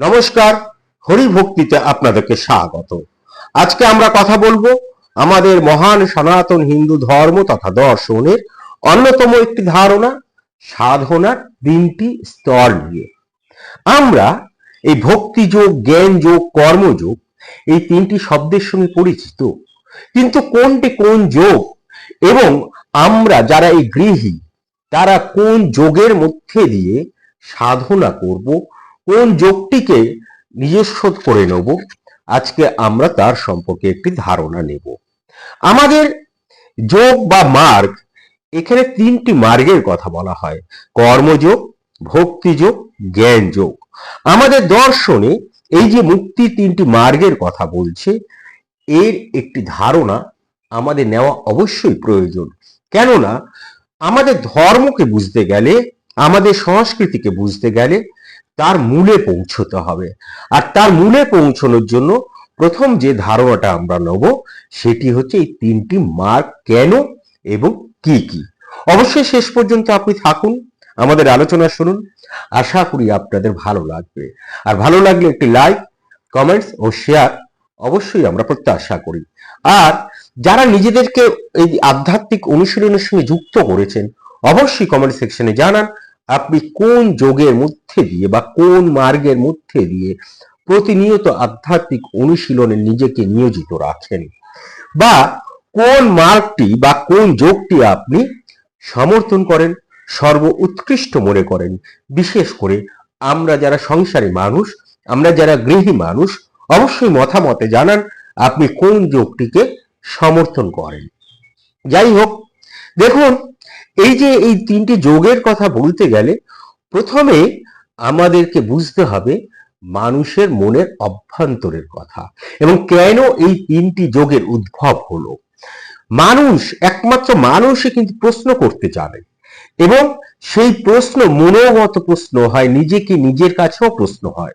নমস্কার, হরিভক্তিতে আপনাদেরকে স্বাগত। আজকে আমরা কথা বলব আমাদের মহান সনাতন হিন্দু ধর্ম তথা দর্শনের অন্যতম একটি ধারণা, সাধনার তিনটি স্তর নিয়ে। আমরা এই ভক্তি যোগ জ্ঞান যোগ কর্মযোগ এই তিনটি শব্দের সঙ্গে পরিচিত। কিন্তু কোনটি কোন যোগ এবং আমরা যারা এই গৃহী, তারা কোন যোগের মধ্যে দিয়ে সাধনা করব কোন যোগটিকে নিজস্ব করে নেব? আজকে আমরা তার সম্পর্কে একটি ধারণা নেব। আমাদের যোগ বা মার্গ, এখানে তিনটি মার্গের কথা বলা হয়। কর্মযোগ, ভক্তিযোগ জ্ঞান যোগ আমাদের দর্শনে এই যে মুক্তি তিনটি মার্গের কথা বলছে, এর একটি ধারণা আমাদের নেওয়া অবশ্যই প্রয়োজন। কেননা, আমাদের ধর্মকে বুঝতে গেলে, আমাদের সংস্কৃতিকে বুঝতে গেলে তার মূলে পৌঁছতে হবে। আর তার মূলে পৌঁছানোর জন্য প্রথম যে ধারণাটা আমরা নেব, সেটি হচ্ছে এই তিনটি মার্ক কেন এবং কি কি। অবশ্যই শেষ পর্যন্ত আপনি থাকুন, আমাদের আলোচনা শুনুন। আশা করি আপনাদের ভালো লাগবে। আর ভালো লাগলে একটি লাইক কমেন্টস ও শেয়ার অবশ্যই আমরা প্রত্যাশা করি। আর যারা নিজেদেরকে এই আধ্যাত্মিক অনুশীলনের সঙ্গে যুক্ত করেছেন, অবশ্যই কমেন্ট সেকশনে জানান। আপনি কোন যোগের মধ্যে দিয়ে বা কোন মার্গের মধ্যে দিয়ে প্রতিনিয়ত আধ্যাত্মিক অনুশীলনে নিজেকে নিয়োজিত রাখেন? বা কোন মার্গটি বা কোন যোগটি আপনি সমর্থন করেন, সর্ব উৎকৃষ্ট মনে করেন? বিশেষ করে আমরা যারা সংসারী মানুষ, আমরা যারা গৃহী মানুষ, অবশ্যই মতামতে জানান আপনি কোন যোগটিকে সমর্থন করেন। যাই হোক, দেখুন এই যে এই তিনটি যোগের কথা বলতে গেলে প্রথমে আমাদেরকে বুঝতে হবে মানুষের মনের অভ্যন্তরের কথা এবং কেন এই তিনটি যোগের উদ্ভব হলো। মানুষ, একমাত্র মানুষই কিন্তু প্রশ্ন করতে জানে এবং সেই প্রশ্ন মনোগত প্রশ্ন হয়, নিজেকে নিজের কাছেও প্রশ্ন হয়।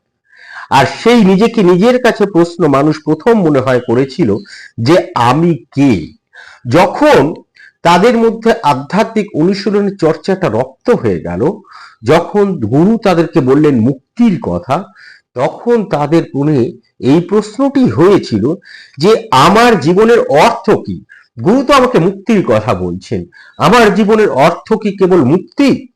আর সেই নিজেকে নিজের কাছে প্রশ্ন মানুষ প্রথম মনে হয় করেছিল যে, আমি কে? যখন তাদের মধ্যে আধ্যাত্মিক অনুশীলনের চর্চাটা রক্ত হয়ে গেল। যখন গুরু তাদেরকে বললেন মুক্তির কথা, তখন তাদের মনে এই প্রশ্নটি হয়েছিল যে, আমার জীবনের অর্থ কি? গুরু তো আমাকে মুক্তির কথা বলছেন। আমার জীবনের অর্থ কি কেবল মুক্তি?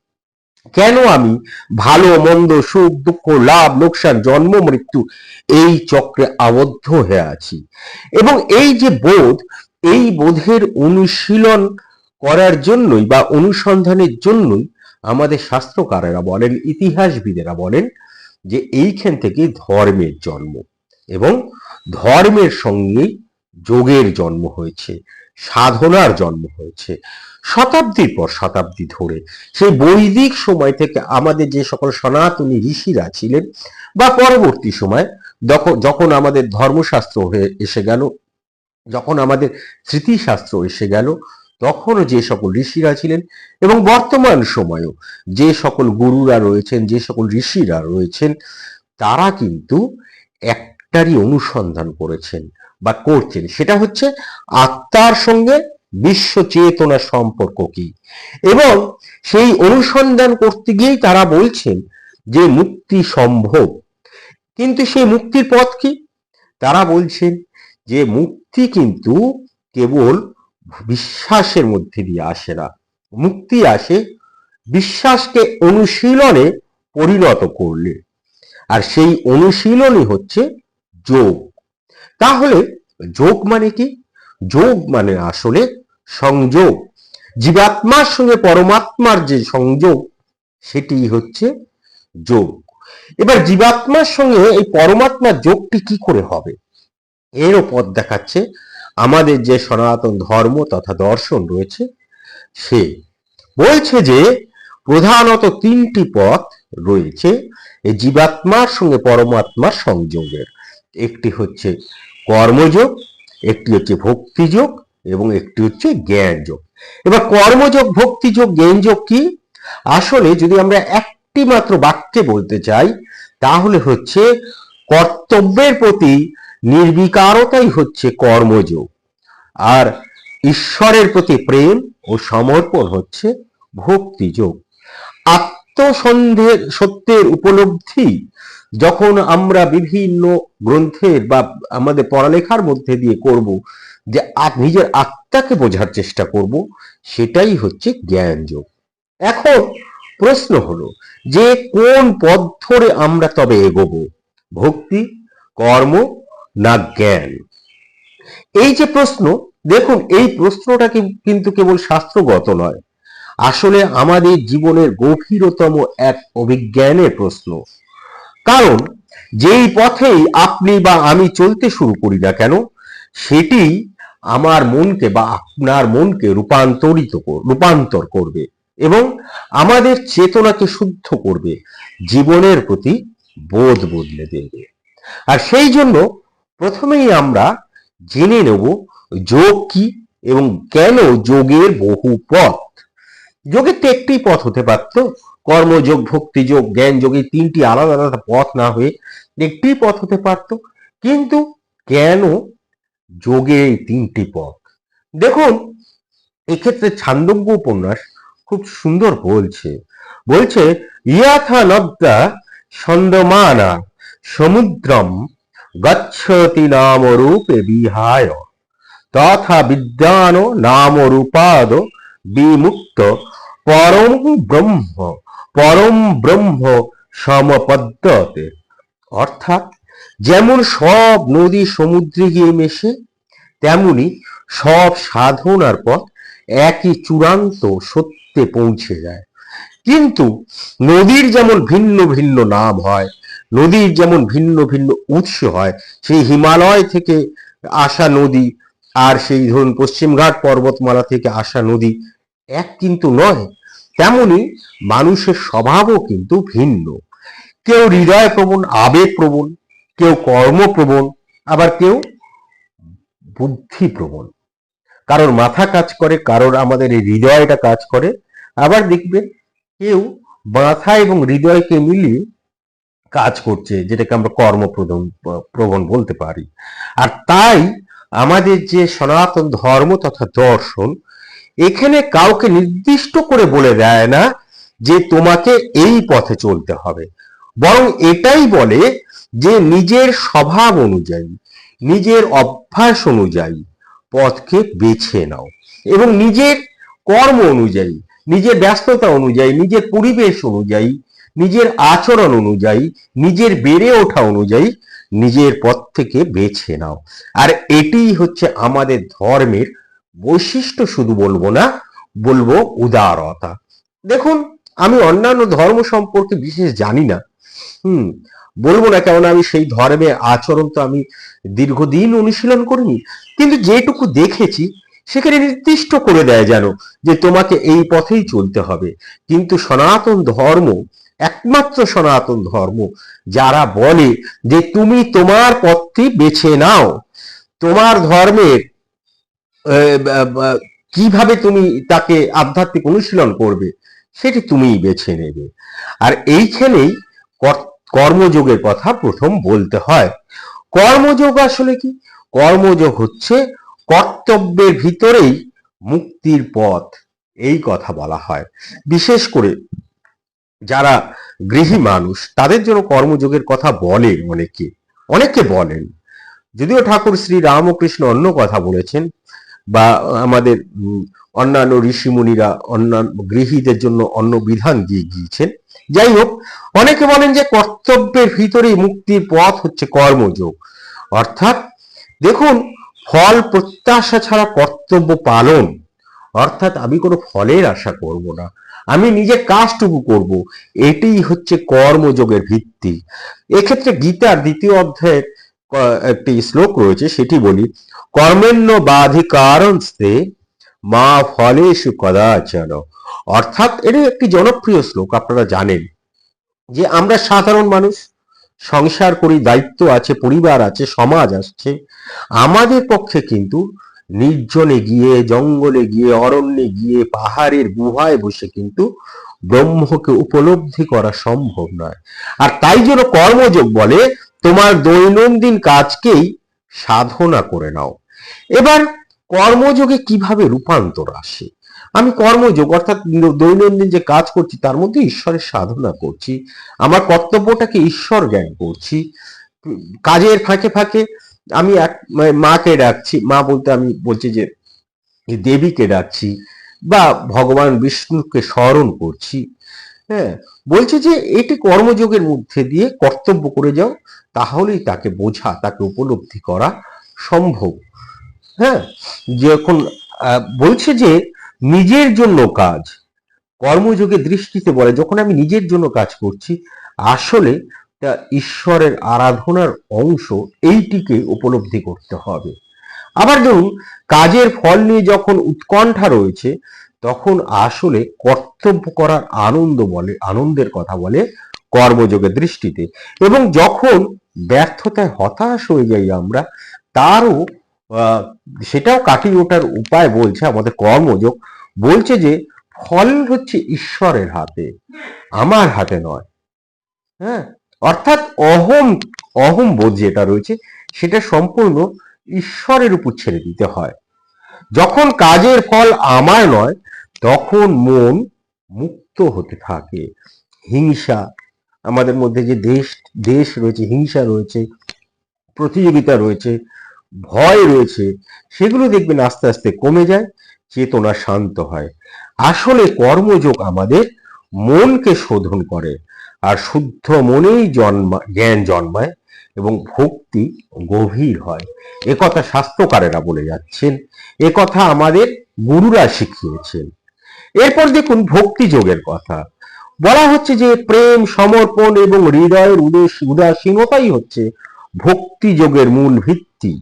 কেন আমি ভালো, মন্দ, সুখ, দুঃখ, লাভ, লোকসান, জন্ম, মৃত্যু এই চক্রে আবদ্ধ হয়ে আছি? এবং এই যে বোধ এই বোধের অনুশীলন করার জন্যই বা অনুসন্ধানের জন্যই আমাদের শাস্ত্রকারেরা বলেন, ইতিহাসবিদেরা বলেন যে এইখান থেকে ধর্মের জন্ম এবং ধর্মের সঙ্গে যোগের জন্ম হয়েছে, সাধনার জন্ম হয়েছে। শতাব্দীর পর শতাব্দী ধরে সেই বৈদিক সময় থেকে আমাদের যে সকল সনাতনী ঋষিরা ছিলেন বা পরবর্তী সময় যখন আমাদের ধর্মশাস্ত্র হয়ে এসে গেল যখন আমাদের স্মৃতিশাস্ত্র এসে গেল, তখনও যে সকল ঋষিরা ছিলেন এবং বর্তমান সময়েও যে সকল গুরুরা রয়েছেন, যে সকল ঋষিরা রয়েছেন, তারা কিন্তু একটারই অনুসন্ধান করেছেন বা করছেন। সেটা হচ্ছে আত্মার সঙ্গে বিশ্ব চেতনা সম্পর্ক কি? এবং সেই অনুসন্ধান করতে গিয়েই তারা বলছেন যে মুক্তি সম্ভব। কিন্তু সেই মুক্তির পথ কি? তারা বলছেন যে মুক্তি কিন্তু কেবল বিশ্বাসের মধ্যে দিয়ে আসে না। মুক্তি আসে বিশ্বাসকে অনুশীলনে পরিণত করলে। আর সেই অনুশীলনই হচ্ছে যোগ। তাহলে যোগ মানে কি? যোগ মানে আসলে সংযোগ। জীবাত্মার সঙ্গে পরমাত্মার যে সংযোগ, সেটি হচ্ছে যোগ। এবার জীবাত্মার সঙ্গে এই পরমাত্মার যোগটি কি করে হবে? এরও পথ দেখাচ্ছে আমাদের যে সনাতন ধর্ম তথা দর্শন রয়েছে, সে বলছে যে প্রধানত তিনটি পথ রয়েছে, এই জীবাত্মার সঙ্গে পরমাত্মার সংযোগের। একটি হচ্ছে কর্মযোগ, একটি হচ্ছে ভক্তিযোগ এবং একটি হচ্ছে জ্ঞান যোগ এবার কর্মযোগ, ভক্তিযোগ জ্ঞান যোগ কি? আসলে যদি আমরা একটি মাত্র বাক্যে বলতে চাই, তাহলে হচ্ছে কর্তব্যের প্রতি নির্বিকারতাই হচ্ছে কর্মযোগ। আর ঈশ্বরের প্রতি প্রেম ও সমর্পণ হচ্ছে ভক্তিযোগ। আত্মসন্ধের সত্যের উপলব্ধি যখন আমরা বিভিন্ন গ্রন্থের বা আমাদের পড়ালেখার মধ্যে দিয়ে করব, যে নিজের আত্মাকে বোঝার চেষ্টা করব, সেটাই হচ্ছে জ্ঞান যোগ এখন প্রশ্ন হলো, যে কোন পথ ধরে আমরা তবে এগোবো? ভক্তি, কর্ম না জ্ঞান। এই যে প্রশ্ন, দেখুন, এই প্রশ্নটা কিন্তু কেবল শাস্ত্রগত নয়। আসলে আমাদের জীবনের গভীরতম এক অভিজ্ঞানের প্রশ্ন। কারণ, যেই পথেই আপনি বা আমি চলতে শুরু করি না কেন, সেটি আমার মনকে বা আপনার মনকে রূপান্তরিত রূপান্তর করবে এবং আমাদের চেতনাকে শুদ্ধ করবে, জীবনের প্রতি বোধ বদলে দেবে। আর সেই জন্য প্রথমেই আমরা জেনে নেব যোগ কি এবং কেন যোগের বহু পথ। যোগের তো একটি পথ হতে পারত, কর্মযোগ, ভক্তিযোগ জ্ঞান যোগ তিনটি আলাদা আলাদা পথ না হয়ে একটি পথ হতে পারত। কিন্তু কেন যোগে এই তিনটি পথ? দেখুন, এক্ষেত্রে ছান্দজ্ঞ উপন্যাস খুব সুন্দর বলছে। বলছে ইয়াথা নদ্যা ছন্দমানা সমুদ্রম গচ্ছতি নাম রূপে বিহায় তথা বিদ্যান নাম রূপাদ বিমুক্ত পরম ব্রহ্ম পরম ব্রহ্ম সমপদ্যতে অর্থাৎ যেমন সব নদী সমুদ্রে গিয়ে মেশে, তেমনি সব সাধনার পথ একই চূড়ান্ত সত্যে পৌঁছে যায়। কিন্তু নদীর যেমন ভিন্ন ভিন্ন নাম হয় নদীর যেমন ভিন্ন ভিন্ন উৎস হয়, সেই হিমালয় থেকে আসা নদী আর সেই ধরুন পশ্চিমঘাট পর্বতমালা থেকে আসা নদী এক কিন্তু নয়, তেমনি মানুষের স্বভাবও কিন্তু ভিন্ন। কেউ হৃদয় প্রবণ আবেগ প্রবণ কেউ কর্মপ্রবণ, আবার কেউ বুদ্ধি প্রবণ কারোর মাথা কাজ করে, কারোর আমাদের এই হৃদয়টা কাজ করে, আবার দেখবেন কেউ মাথা এবং হৃদয়কে মিলিয়ে কাজ করছে, যেটাকে আমরা কর্মপ্রবণ, প্রবণ বলতে পারি। আর তাই আমাদের যে সনাতন ধর্ম তথা দর্শন, এখানে কাউকে নির্দিষ্ট করে বলে দেয় না যে তোমাকে এই পথে চলতে হবে। বরং এটাই বলে যে নিজের স্বভাব অনুযায়ী, নিজের অভ্যাস অনুযায়ী পথকে বেছে নাও। এবং নিজের কর্ম অনুযায়ী, নিজের ব্যস্ততা অনুযায়ী, নিজের পরিবেশ অনুযায়ী নিজের আচরণ অনুযায়ী, নিজের বেড়ে ওঠা অনুযায়ী নিজের পথ থেকে বেছে নাও। আর এটিই হচ্ছে আমাদের ধর্মের বৈশিষ্ট্য শুধু বলব না, বলব উদারতা। দেখুন, আমি অন্যান্য ধর্ম সম্পর্কে বিশেষ জানি না। হুম, বলব না কেননা আমি সেই ধর্মের আচরণ তো আমি দীর্ঘদিন অনুশীলন করিনি। কিন্তু যেটুকু দেখেছি, সেখানে নির্দিষ্ট করে দেয় যেন, যে তোমাকে এই পথেই চলতে হবে। কিন্তু সনাতন ধর্ম একমাত্র সনাতন ধর্ম, যারা বলে যে তুমি তোমার পথটি বেছে নাও। তোমার ধর্মের কীভাবে তুমি তাকে আধ্যাত্মিক অনুশীলন করবে, সেটি তুমিই বেছে নেবে। আর এইখানেই কর- কর্মযোগের কথা প্রথম বলতে হয়। কর্মযোগ আসলে কি? কর্মযোগ হচ্ছে কর্তব্যের ভিতরেই মুক্তির পথ, এই কথা বলা হয়। বিশেষ করে যারা গৃহী মানুষ, তাদের জন্য কর্মযোগের কথা বলেন অনেকে। অনেকে বলেন, যদিও ঠাকুর শ্রী রামকৃষ্ণ অন্য কথা বলেছেন, বা আমাদের অন্যান্য ঋষিমুনিরা অন্যান্য গৃহীদের জন্য অন্য বিধান দিয়ে গিয়েছেন। যাই হোক, অনেকে বলেন যে কর্তব্যের ভিতরেই মুক্তির পথ হচ্ছে কর্মযোগ। অর্থাৎ, দেখুন, ফল প্রত্যাশা ছাড়া কর্তব্য পালন। অর্থাৎ, আমি কোনো ফলের আশা করব না। আমি নিজে কাজটুকু করব। এটাই হচ্ছে কর্মযোগের ভিত্তি। এক্ষেত্রে গীতার দ্বিতীয় অধ্যায়ের একটি শ্লোক রয়েছে, সেটি বলি, কর্মেণ্য বাধিকারণস্তে মা ফলেষু কদাচন। অর্থাৎ এটি একটি জনপ্রিয় শ্লোক, আপনারা জানেন যে আমরা সাধারণ মানুষ, সংসার করি, দায়িত্ব আছে, পরিবার আছে, সমাজ আসছে। আমাদের পক্ষে কিন্তু নির্জনে গিয়ে, জঙ্গলে গিয়ে, অরণ্যে গিয়ে, পাহাড়ের গুহায় বসে কিন্তু ব্রহ্মকে উপলব্ধি করা সম্ভব নয়। আর তাই জন্য কর্মযোগ বলে, তোমার দৈনন্দিন কাজকেই সাধনা করে নাও। এবার কর্মযোগে কীভাবে রূপান্তর আসে? আমি কর্মযোগ অর্থাৎ দৈনন্দিন যে কাজ করছি, তার মধ্যে ঈশ্বরের সাধনা করছি। আমার কর্তব্যটাকে ঈশ্বর জ্ঞান করছি। কাজের ফাঁকে ফাঁকে আমি এক মানে মাকে ডাকছি, মা বলতে আমি বলছি যে দেবীকে ডাকছি বা ভগবান বিষ্ণুকে স্মরণ করছি হ্যাঁ বলছে যে এটি কর্মযোগের মধ্যে দিয়ে কর্তব্য করে যাও, তাহলেই তাকে বোঝা, তাকে উপলব্ধি করা সম্ভব। হ্যাঁ যখন বলছে যে নিজের জন্য কাজ কর্মযোগে দৃষ্টিতে বলে, যখন আমি নিজের জন্য কাজ করছি, আসলে ঈশ্বরের আরাধনার অংশ এইটিকে উপলব্ধি করতে হবে। আবার ধরুন, কাজের ফল নিয়ে যখন উৎকণ্ঠা রয়েছে, তখন আসলে কর্তব্য করার আনন্দ বলে, আনন্দের কথা বলে কর্মযোগের দৃষ্টিতে। এবং যখন ব্যর্থতায় হতাশ হয়ে যাই আমরা, তারও সেটাও কাটিয়ে ওঠার উপায় বলছে আমাদের কর্মযোগ। বলছে যে, ফল হচ্ছে ঈশ্বরের হাতে, আমার হাতে নয়। হ্যাঁ? অর্থাৎ অহম অহম বোধ যেটা রয়েছে, সেটা সম্পূর্ণ ঈশ্বরের উপর ছেড়ে দিতে হয়। যখন কাজের ফল আমার নয়, তখন মন মুক্ত হতে থাকে। হিংসা, আমাদের মধ্যে যে দেশ দেশ রয়েছে, হিংসা রয়েছে, প্রতিযোগিতা রয়েছে, ভয় রয়েছে, সেগুলো দেখবেন আস্তে আস্তে কমে যায়, চেতনা শান্ত হয়। আসলে কর্মযোগ আমাদের মনকে শোধন করে। আর শুদ্ধ মনেই জন্মা, জ্ঞান জন্মায় এবং ভক্তি গভীর হয়। একথা শাস্ত্রকারেরা বলে যাচ্ছেন একথা আমাদের গুরুরা শিখিয়েছেন। এরপর দেখুন ভক্তি যোগের কথা। বলা হচ্ছে যে প্রেম, সমর্পণ এবং হৃদয়ের উদাস উদাসীনতাই হচ্ছে ভক্তি যোগের মূল ভিত্তি।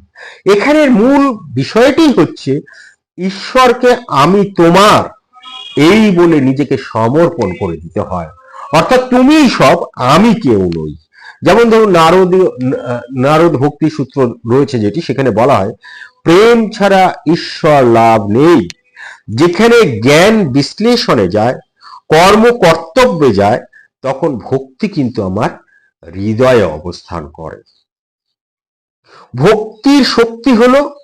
এখানের মূল বিষয়টি হচ্ছে, ঈশ্বরকে আমি তোমার, এই বলে নিজেকে সমর্পণ করে দিতে হয়। অর্থাৎ তুমি সব, আমি কেউ নই। যেমন ধরুন নারদীয় নারদ ভক্তি সূত্র রয়েছে যেটি, সেখানে বলা হয়, প্রেম ছাড়া ঈশ্বর লাভ নেই। যেখানে জ্ঞান বিশ্লেষণে যায়, কর্ম কর্তব্যে যায়, তখন ভক্তি কিন্তু আমার হৃদয়ে অবস্থান করে। ভক্তির শক্তি হলো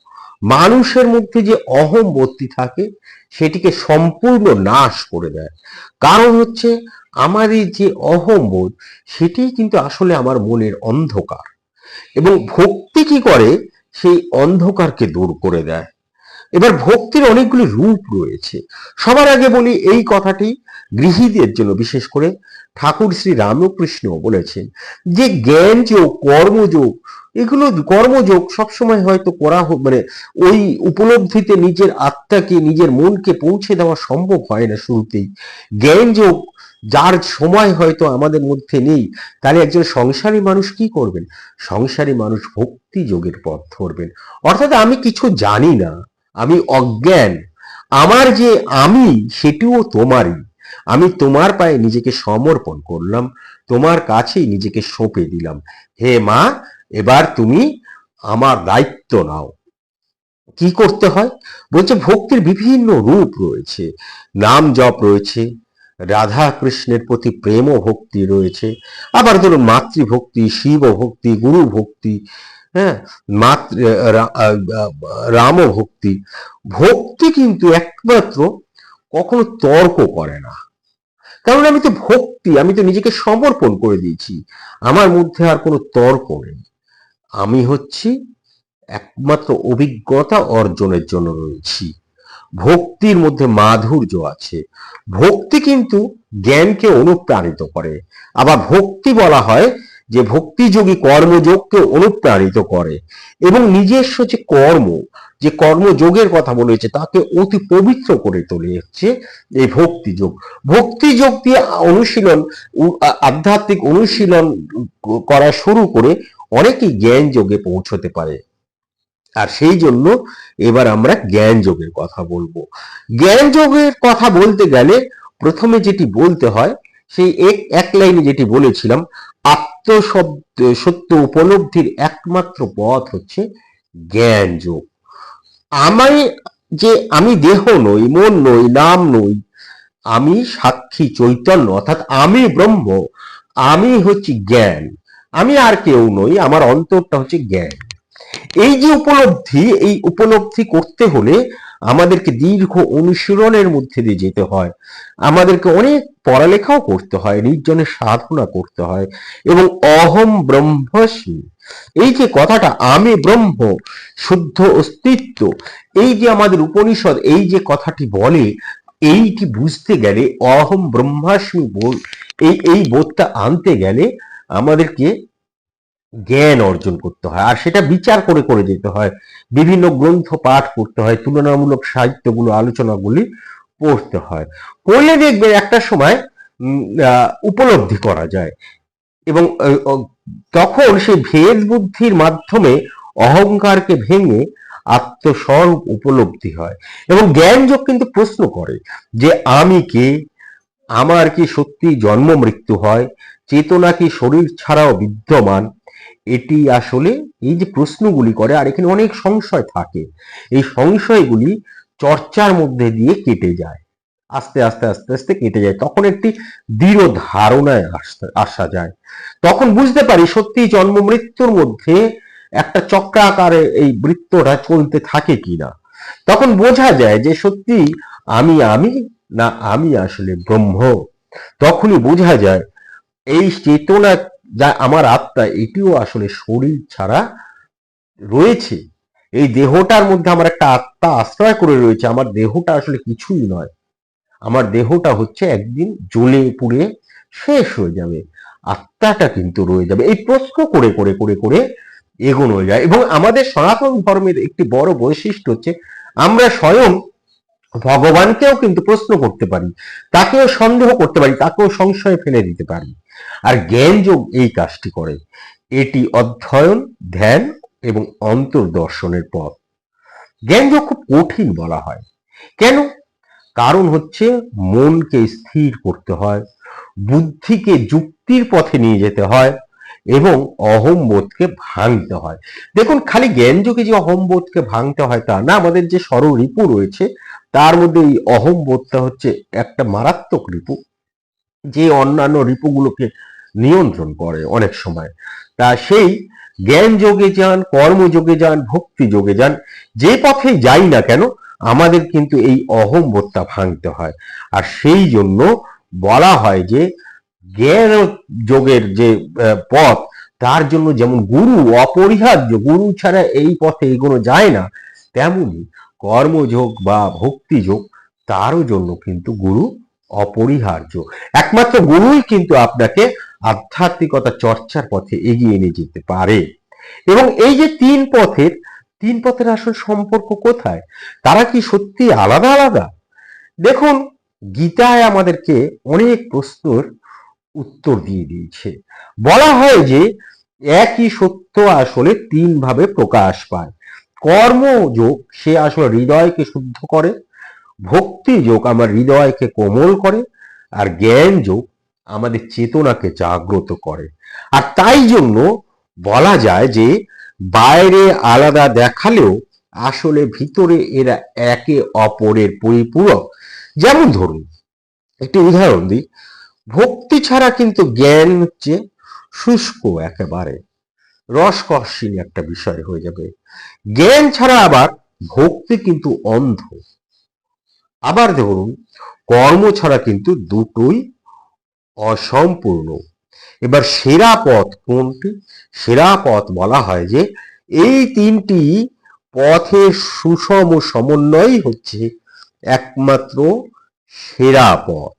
মানুষের মধ্যে যে অহম বর্তি থাকে, সেটিকে সম্পূর্ণ নাশ করে দেয়। কারণ হচ্ছে আমার এই যে অহম বোধ সেটি কিন্তু আসলে আমার মনের অন্ধকার। এবং ভক্তি কি করে? সেই অন্ধকারকে দূর করে দেয়। এবার ভক্তির অনেকগুলি রূপ রয়েছে। সবার আগে বলি এই কথাটি গৃহীদের জন্য, বিশেষ করে ঠাকুর শ্রী রামকৃষ্ণ বলেছেন যে জ্ঞান যোগ কর্মযোগ, এগুলো কর্মযোগ সবসময় হয়তো করা মানে ওই উপলব্ধিতে নিজের আত্মাকে, নিজের মনকে পৌঁছে দেওয়া সম্ভব হয় না শুরুতেই। জ্ঞান যোগ যার সময় হয়তো আমাদের মধ্যে নেই, তাহলে একজন সংসারী মানুষ কি করবেন? সংসারী মানুষ ভক্তি যোগের পথ ধরবেন। অর্থাৎ আমি কিছু জানি না, আমি অজ্ঞান। আমার যে আমি, সেটিও তোমারই। আমি তোমার পায়ে নিজেকে সমর্পণ করলাম, তোমার কাছেই নিজেকে সঁপে দিলাম। হে মা, এবার তুমি আমার দায়িত্ব নাও। কি করতে হয়? বলছে, ভক্তির বিভিন্ন রূপ রয়েছে। নাম জপ রয়েছে রাধা কৃষ্ণের প্রতি প্রেম ও ভক্তি রয়েছে। আবার ধরুন মাতৃভক্তি শিব ভক্তি গুরু ভক্তি হ্যাঁ মাতৃ রাম ভক্তি ভক্তি কিন্তু একমাত্র কখনো তর্ক করে না। কারণ আমি তো ভক্তি, আমি তো নিজেকে সমর্পণ করে দিয়েছি। আমার মধ্যে আর কোনো তর্ক নেই। আমি হচ্ছি একমাত্র অভিজ্ঞতা অর্জনের জন্য রয়েছি। ভক্তির মধ্যে মাধুর্য আছে। ভক্তি কিন্তু জ্ঞানকে অনুপ্রাণিত করে। আবার ভক্তি বলা হয় যে ভক্তিযোগী কর্মযোগকে অনুপ্রাণিত করে। এবং নিজস্ব যে কর্ম, যে কর্মযোগের কথা বলেছে তাকে অতি পবিত্র করে তোলে হচ্ছে এই ভক্তিযোগ। ভক্তিযোগ দিয়ে অনুশীলন আধ্যাত্মিক অনুশীলন করা শুরু করে অনেকেই জ্ঞান যোগে পৌঁছতে পারে। আর সেই জন্য এবার আমরা জ্ঞান যোগের কথা বলব। জ্ঞান যোগের কথা বলতে গেলে প্রথমে যেটি বলতে হয়, সেই এক এক লাইনে যেটি বলেছিলাম, আত্মশব্দ সত্য উপলব্ধির একমাত্র পথ হচ্ছে জ্ঞান যোগ। আমি যে আমি দেহ নই, মন নই, নাম নই, আমি সাক্ষী চৈতন্য, অর্থাৎ আমি ব্রহ্ম, আমি হচ্ছি জ্ঞান। আমি আর কেউ নই, আমার অন্তরটা হচ্ছে জ্ঞান। এই যে উপলব্ধি, এই উপলব্ধি করতে হলে আমাদেরকে দীর্ঘ অনুশীলনের মধ্যে দিয়ে যেতে হয়। আমাদেরকে অনেক পড়ালেখাও করতে হয়, নির্জনে সাধনা করতে হয় এবং অহম ব্রহ্মস্মি এই যে কথাটা, আমি ব্রহ্ম, শুদ্ধ অস্তিত্ব, এই যে আমাদের উপনিষদ, এই যে কথাটি বলে, এইটি বুঝতে গেলে, অহম ব্রহ্মাস্মি বোধ এই এই বোধটা আনতে গেলে আমাদেরকে জ্ঞান অর্জন করতে হয়। আর সেটা বিচার করে করে যেতে হয়। বিভিন্ন গ্রন্থ পাঠ করতে হয়। তুলনামূলক সাহিত্যগুলো, আলোচনাগুলি পড়তে হয়। পড়লে দেখবে একটা সময় উপলব্ধি করা যায়। এবং তখন সেই ভেদ বুদ্ধির মাধ্যমে অহংকারকে ভেঙে আত্মস্বরূপ উপলব্ধি হয়। এবং জ্ঞান যোগ কিন্তু প্রশ্ন করে যে, আমি কে? আমার কি সত্যি জন্ম মৃত্যু হয়? চেতনা কি শরীর ছাড়াও বিদ্যমান? এটি আসলে এই যে প্রশ্নগুলি করে, আর এখানে অনেক সংশয় থাকে, এই সংশয়গুলি চর্চার মধ্যে দিয়ে কেটে যায়, আস্তে আস্তে আস্তে আস্তে কেটে যায়, তখন একটি দৃঢ় ধারণায় আসা যায়। তখন বুঝতে পারি সত্যি জন্ম মৃত্যুর মধ্যে একটা চক্রাকারে এই বৃত্তটা চলতে থাকে কিনা। তখন বোঝা যায় যে সত্যি আমি আমি না, আমি আসলে ব্রহ্ম। তখনই বোঝা যায় এই চেতনা যা আমার আত্মা, এটিও আসলে শরীর ছাড়া রয়েছে। এই দেহটার মধ্যে আমার একটা আত্মা আশ্রয় করে রয়েছে। আমার দেহটা আসলে কিছুই নয়। আমার দেহটা হচ্ছে একদিন জ্বলে পুড়ে শেষ হয়ে যাবে। আত্মাটা কিন্তু রয়ে যাবে। এই প্রশ্ন করে করে করে করে এগোনো যায়। এবং আমাদের সনাতন ধর্মের একটি বড় বৈশিষ্ট্য হচ্ছে, আমরা স্বয়ং ভগবানকেও কিন্তু প্রশ্ন করতে পারি, তাকেও সন্দেহ করতে পারি, তাকেও সংশয়ে ফেলে দিতে পারি। আর জ্ঞান যোগ এই কাজটি করে। এটি অধ্যয়ন, ধ্যান এবং অন্তর্দর্শনের পথ। জ্ঞান যোগ খুব কঠিন বলা হয়। কেন? কারণ হচ্ছে মনকে স্থির করতে হয়, বুদ্ধিকে যুক্তির পথে নিয়ে যেতে হয় এবং অহম্বোধকে ভাঙতে হয়। দেখুন, খালি জ্ঞান যোগে যে অহম্বোধকে ভাঙতে হয় তা না, আমাদের যে রিপু রয়েছে, তার মধ্যে এই অহম্বোধটা হচ্ছে একটা মারাত্মক রিপু। যে অন্যান্য রিপুগুলোকে নিয়ন্ত্রণ করে অনেক সময়। তা সেই জ্ঞান যোগে যান কর্মযোগে যান, ভক্তি যোগে যান, যে পথে যাই না কেন আমাদের কিন্তু এই অহম্বোধটা ভাঙতে হয়। আর সেই জন্য বলা হয় যে জ্ঞান যোগের যে পথ, তার জন্য যেমন গুরু অপরিহার্য, গুরু ছাড়া এই পথে এগোনো যায় না, তেমনি কর্মযোগ বা ভক্তি যোগ তারও জন্য কিন্তু গুরু অপরিহার্য। একমাত্র গুরুই কিন্তু আপনাকে আধ্যাত্মিকতা চর্চার পথে এগিয়ে নিয়ে যেতে পারে। এবং এই যে তিন পথের তিন পথের আসল সম্পর্ক কোথায়? তারা কি সত্যি আলাদা আলাদা? দেখুন, গীতায় আমাদেরকে অনেক প্রশ্নের উত্তর দিয়ে দিয়েছে। বলা হয় যে, একই সত্য আসলে তিন ভাবে প্রকাশ পায়। কর্মযোগ সে আসলে হৃদয়কে শুদ্ধ করে ভক্তি যোগ আমার হৃদয়কে কোমল করে, আর জ্ঞান যোগ আমাদের চেতনাকে জাগ্রত করে। আর তাই জন্য বলা যায় যে, বাইরে আলাদা দেখালেও আসলে ভিতরে এরা একে অপরের পরিপূরক। যেমন ধরুন, একটি উদাহরণ দিই। ভক্তি ছাড়া কিন্তু জ্ঞান হচ্ছে শুষ্ক একেবারে। রসকর্ষিনী একটা বিষয় হয়ে যাবে। জ্ঞান ছাড়া আবার ভক্তি কিন্তু অন্ধ। আবার ধরুন, কর্ম ছাড়া কিন্তু দুটোই অসম্পূর্ণ। এবার সেরা পথ কোনটি? সেরা পথ বলা হয় যে, এই তিনটি পথের সুষম সমন্বয়ই হচ্ছে একমাত্র সেরা পথ।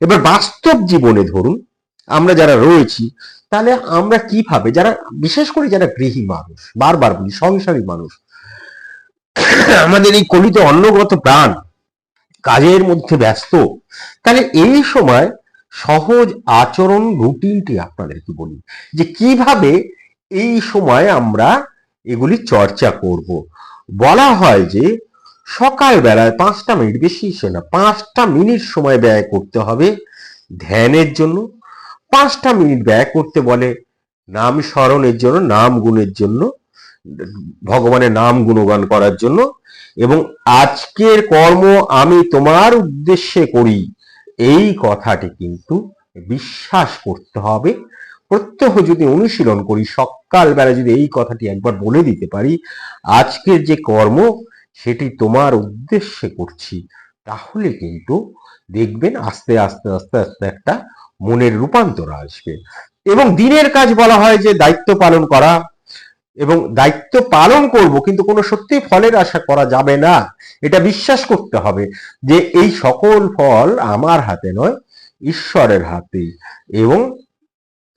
এবার বাস্তব জীবনে ধরুন, আমরা যারা রয়েছি, তাহলে আমরা কীভাবে, যারা, বিশেষ করে যারা গৃহী মানুষ, বারবার বলি, সংসারী মানুষ, আমাদের এই কলিতে অন্নগত প্রাণ কাজের মধ্যে ব্যস্ত। তাহলে এই সময় সহজ আচরণ রুটিনটি আপনাদেরকে বলি, যে কীভাবে এই সময় আমরা এগুলি চর্চা করব। বলা হয় যে সকাল বেলায় পাঁচটা মিনিট, বেশি সে না, পাঁচটা মিনিট সময় ব্যয় করতে হবে ধ্যানের জন্য। পাঁচটা মিনিট ব্যয় করতে বলে নাম স্মরণের জন্য, নাম গুণের জন্য, ভগবানের নাম গুণগান করার জন্য। এবং আজকের কর্ম আমি তোমার উদ্দেশ্যে করি। এই কথাটি কিন্তু বিশ্বাস করতে হবে। প্রত্যহ যদি অনুশীলন করি সকাল বেলা যদি এই কথাটি একবার বলে দিতে পারি, আজকের যে কর্ম সেটি তোমার উদ্দেশ্যে করছি, তাহলে কিন্তু দেখবেন আস্তে আস্তে আস্তে আস্তে একটা মনের রূপান্তর আসবে। এবং দিনের কাজ বলা হয় যে দায়িত্ব পালন করা এবং দায়িত্ব পালন করব, কিন্তু কোনো সত্যি ফলের আশা করা যাবে না। এটা বিশ্বাস করতে হবে যে এই সকল ফল আমার হাতে নয়, ঈশ্বরের হাতে এবং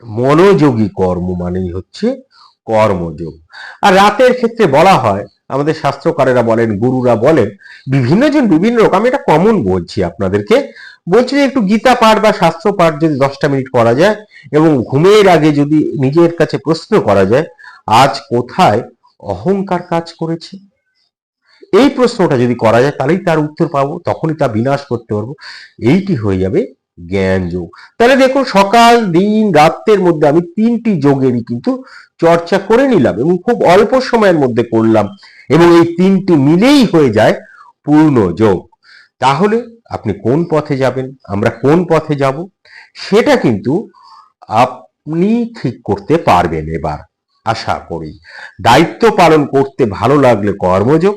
মনোযোগী কর্ম মানেই হচ্ছে কর্মযোগ। আর রাতের ক্ষেত্রে বলা হয়, আমাদের শাস্ত্রকারেরা বলেন, গুরুরা বলেন, বিভিন্ন জন বিভিন্ন রকম, আমি এটা কমন বলছি আপনাদেরকে, বলছি যে একটু গীতা পাঠ বা শাস্ত্র পাঠ যদি দশটা মিনিট করা যায়, এবং ঘুমের আগে যদি নিজের কাছে প্রশ্ন করা যায় আজ কোথায় অহংকার কাজ করেছে? এই প্রশ্নটা যদি করা যায়, তাহলেই তার উত্তর পাবো, তখনই তা বিনাশ করতে পারব। এইটি হয়ে যাবে জ্ঞান যোগ। তাহলে দেখুন, সকাল, দিন রাত্রের মধ্যে আমি তিনটি যোগেরই কিন্তু চর্চা করে নিলাম এবং খুব অল্প সময়ের মধ্যে করলাম এবং এই তিনটি মিলেই হয়ে যায় পূর্ণ যোগ। তাহলে আপনি কোন পথে যাবেন? আমরা কোন পথে যাব? সেটা কিন্তু আপনি ঠিক করতে পারবেন এবার। আশা করি। দায়িত্ব পালন করতে ভালো লাগলে কর্মযোগ,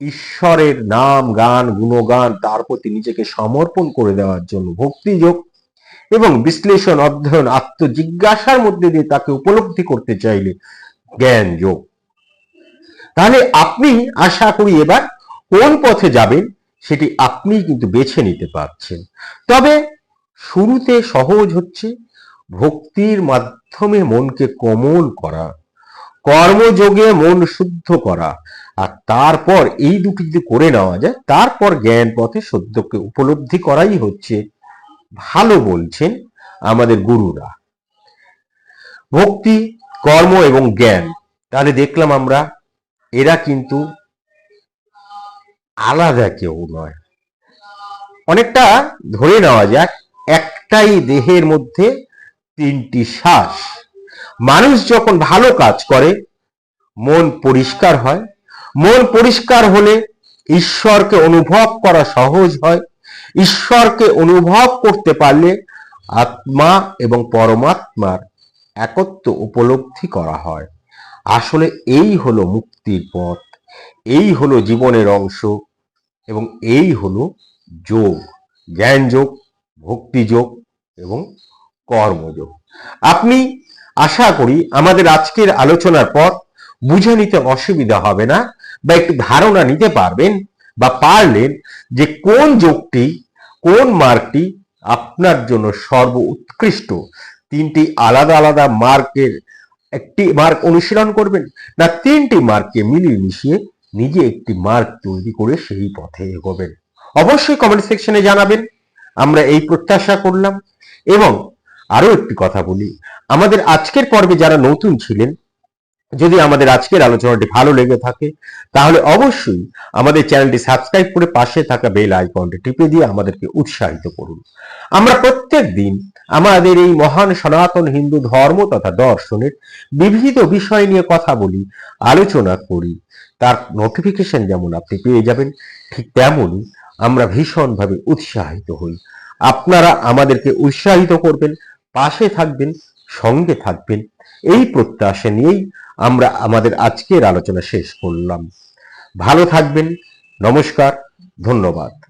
ঈশ্বরের নাম, গান, গুণগান, তার প্রতি নিজেকে সমর্পণ করে দেওয়ার জন্য ভক্তিযোগ এবং বিশ্লেষণ, অধ্যয়ন, আত্মজিজ্ঞাসার মধ্যে দিয়ে তাকে উপলব্ধি করতে চাইলে জ্ঞান যোগ তাহলে আপনি, আশা করি এবার কোন পথে যাবেন সেটি আপনি কিন্তু বেছে নিতে পারছেন। তবে শুরুতে সহজ হচ্ছে ভক্তির মাধ্যমে মনকে কোমল করা, কর্মযোগে মন শুদ্ধ করা। আর তারপর এই দুটি যদি করে নেওয়া যায়, তারপর জ্ঞান পথে সত্যকে উপলব্ধি করাই হচ্ছে। ভালো বলছেন আমাদের গুরুরা। ভক্তি, কর্ম এবং জ্ঞান, তাহলে দেখলাম আমরা, এরা কিন্তু আলাদা কেউ নয়। অনেকটা ধরে নেওয়া যাক, একটাই দেহের মধ্যে তিনটি শ্বাস। মানুষ যখন ভালো কাজ করে, মন পরিষ্কার হয়। মন পরিষ্কার হলে ঈশ্বরকে অনুভব করা সহজ হয়। ঈশ্বরকে অনুভব করতে পারলে আত্মা এবং পরমাত্মার একত্ব উপলব্ধি করা হয়। আসলে এই হলো মুক্তির পথ। এই হলো জীবনের অংশ এবং এই হলো যোগ। জ্ঞান যোগ ভক্তি যোগ এবং কর্মযোগ আপনি আশা করি আমাদের আজকের আলোচনার পর বুঝে নিতে অসুবিধা হবে না বা একটু ধারণা নিতে পারবেন বা পারলেন যে কোন যোগটি কোন মার্কটি আপনার জন্য সর্ব উৎকৃষ্ট তিনটি আলাদা আলাদা মার্কের একটি মার্ক অনুশীলন করবেন না তিনটি মার্ককে মিলিয়ে মিশিয়ে নিজে একটি মার্ক তৈরি করে সেই পথে এগোবেন। অবশ্যই কমেন্ট সেকশনে জানাবেন। আমরা এই প্রত্যাশা করলাম এবং আরও একটি কথা বলি। আমাদের আজকের পর্বে যারা নতুন ছিলেন, যদি আমাদের আজকের আলোচনাটি ভালো লেগে থাকে, তাহলে অবশ্যই আমাদের চ্যানেলটি সাবস্ক্রাইব করে পাশে থাকা বেল আইকনটি টিপে দিয়ে আমাদেরকে উৎসাহিত করুন। আমরা প্রত্যেক দিন আমাদের এই মহান সনাতন হিন্দু ধর্ম তথা দর্শনের বিবিধ বিষয় নিয়ে কথা বলি, আলোচনা করি। তার নোটিফিকেশন যেমন আপনি পেয়ে যাবেন, ঠিক তেমনই আমরা ভীষণভাবে উৎসাহিত হই। আপনারা আমাদেরকে উৎসাহিত করবেন পাশে থাকবেন, সঙ্গে থাকবেন। এই প্রত্যাশা নিয়েই আমরা আমাদের আজকের আলোচনা শেষ করলাম। ভালো থাকবেন, নমস্কার, ধন্যবাদ।